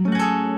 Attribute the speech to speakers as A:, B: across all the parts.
A: Mm-hmm.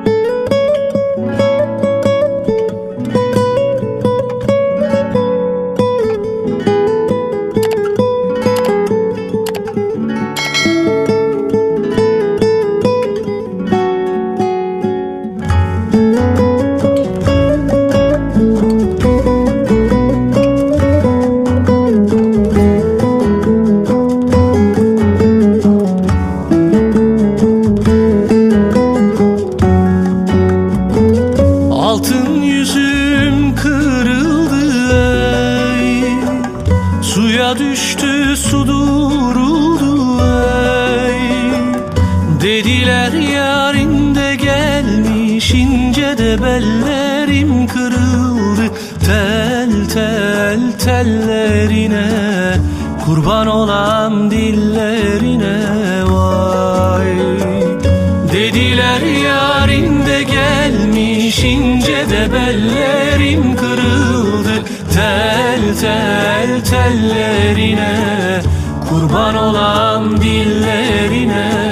A: Tellerine Kurban olan dillerine vay. Dediler yarinde gelmiş ince de bellerim kırıldı. Tel tel tellerine kurban olan dillerine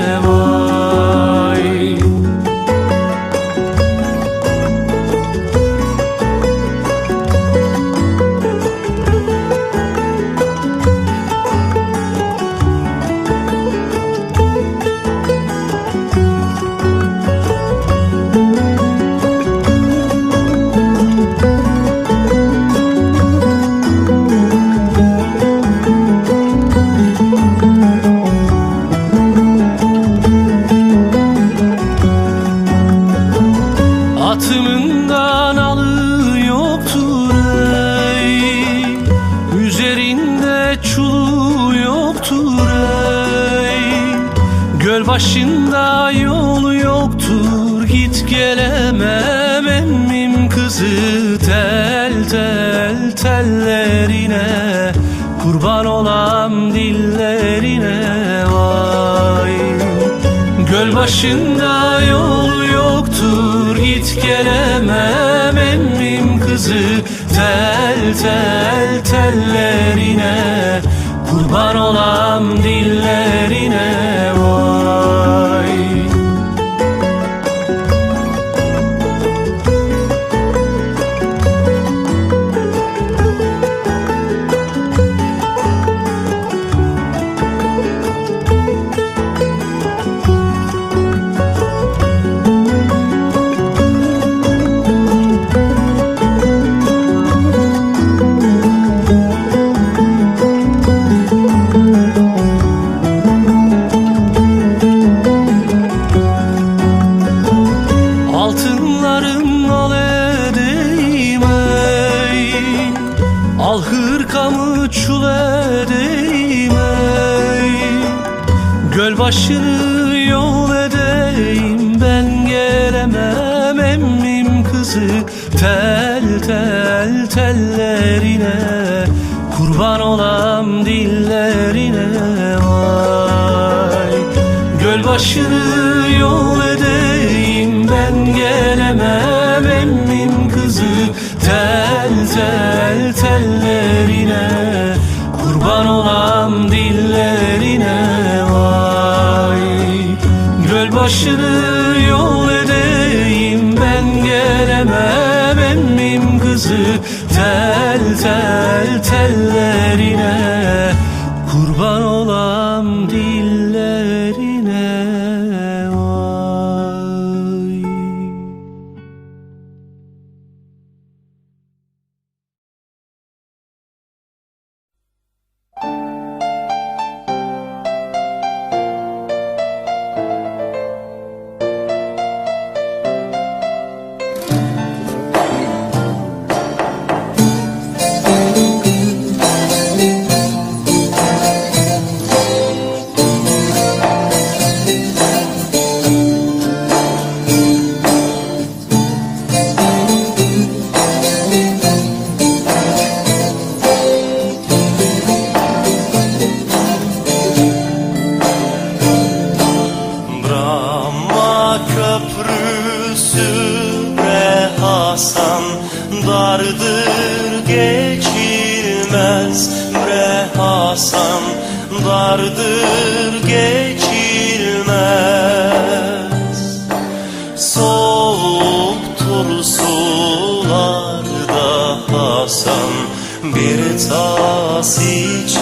A: kızı Tel tel tellerine Kurban olam dillerine vay. Göl başında yol yoktur Git gelemem emmim kızı. Tel tel tellerine Kurban olam dillerine vay kızı Tel tel tellerine Kurban olam dillerine vay. Göl başını yol edeyim ben gelemem emmim kızı. Tel tel tellerine kurban olam dillerine vay. Göl başını yol Tel tel tellerine kurban olam tas içilmez.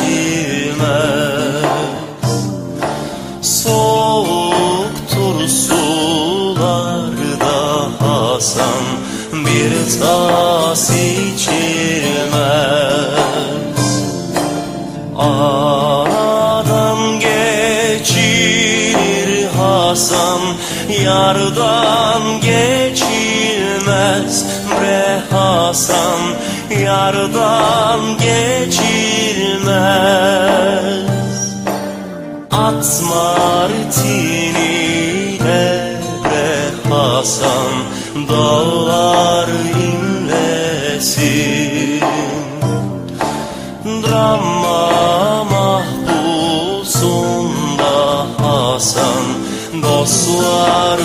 A: Soğuktur sularda Hasan bir tas içilmez. Aradan geçilir Hasan Yardan geçilmez Bre Hasan Yardan geçilmez. At martiniyle Bre Hasan Dağlar inlesin. Drama mahpusunda Hasan Dostlar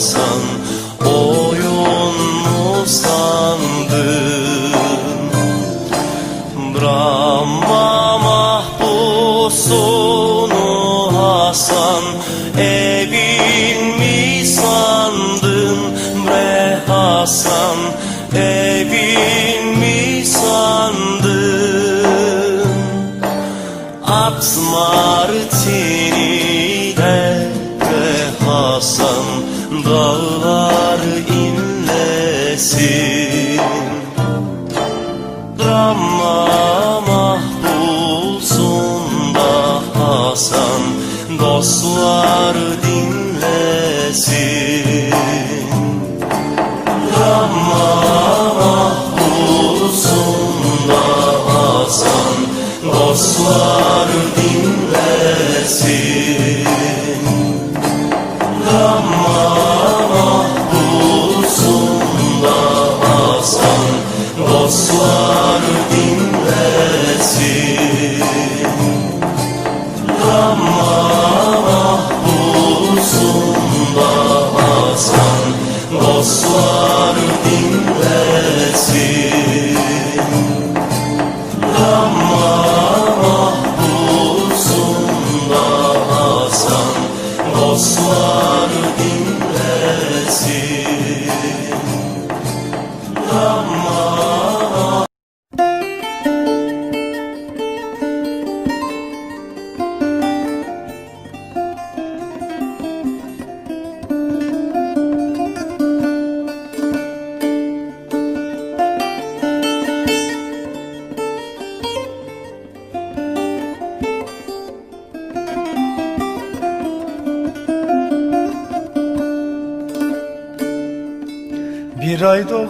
A: Hasan Oyun mu sandın? Brahma mahpusunu Hasan Evin mi sandın? Bre Hasan Evin mi sandın? At inlesin Drama mahpusunda Hasan Dostlar dinlesin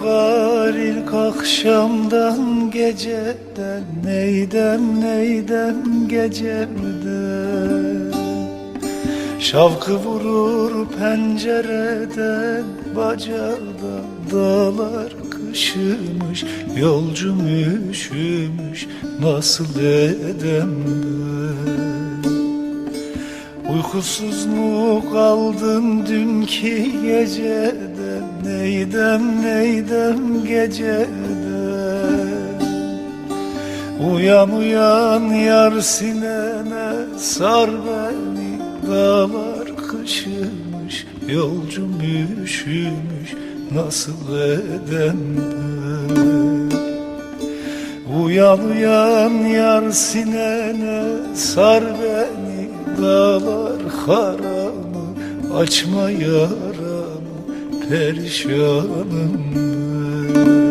B: Doğar ilk akşamdan geceden Neydem neydem gecemden? Şavkı vurur pencereden bacadan Dağlar kışımış yolcum üşümüş Nasıl edem ben Uykusuz mu kaldın dünkü geceden Neydem neydem geceden? Uyan uyan yar sinene sar beni Dağlar kışımış yolcum üşümüş Nasıl edem ben? Uyan uyan yar sinene sar beni Dağlar haramı açma yaramı perişanım ben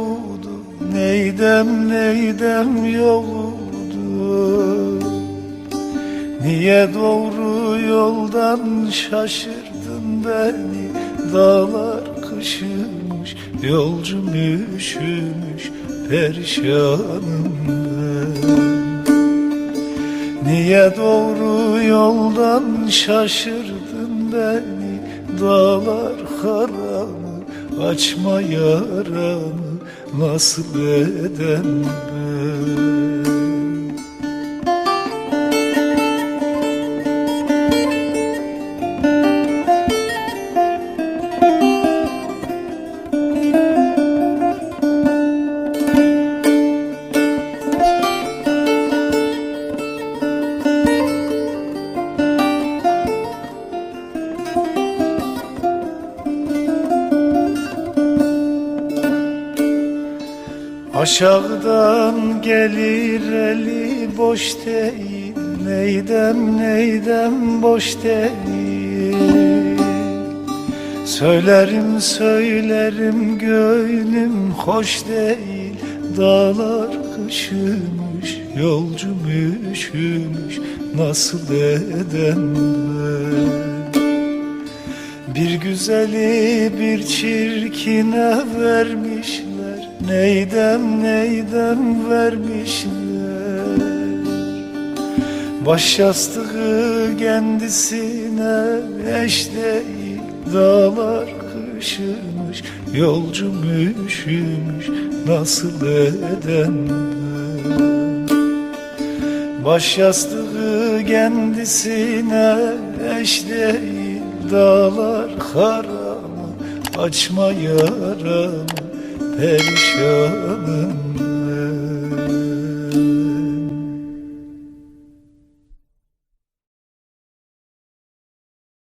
B: Neydem neydem yoktu Niye doğru yoldan şaşırdın beni? Dağlar kışımış, yolcum üşümüş Perişanım ben. Niye doğru yoldan şaşırdın beni? Dağlar karanı açma yaramı Nasıl edem ben Aşağıdan gelir eli boş değil Neydem neydem boş değil. Söylerim söylerim gönlüm hoş değil Dağlar kışımış yolcum üşümüş Nasıl edem ben? Bir güzeli bir çirkine vermişler Neydem neydem vermişler? Baş yastığı kendisine eş değil Dağlar kışımış Yolcum üşümüş Nasıl edem ben? Baş yastığı kendisine eş değil Dağlar karamı açma yaramı Perişanım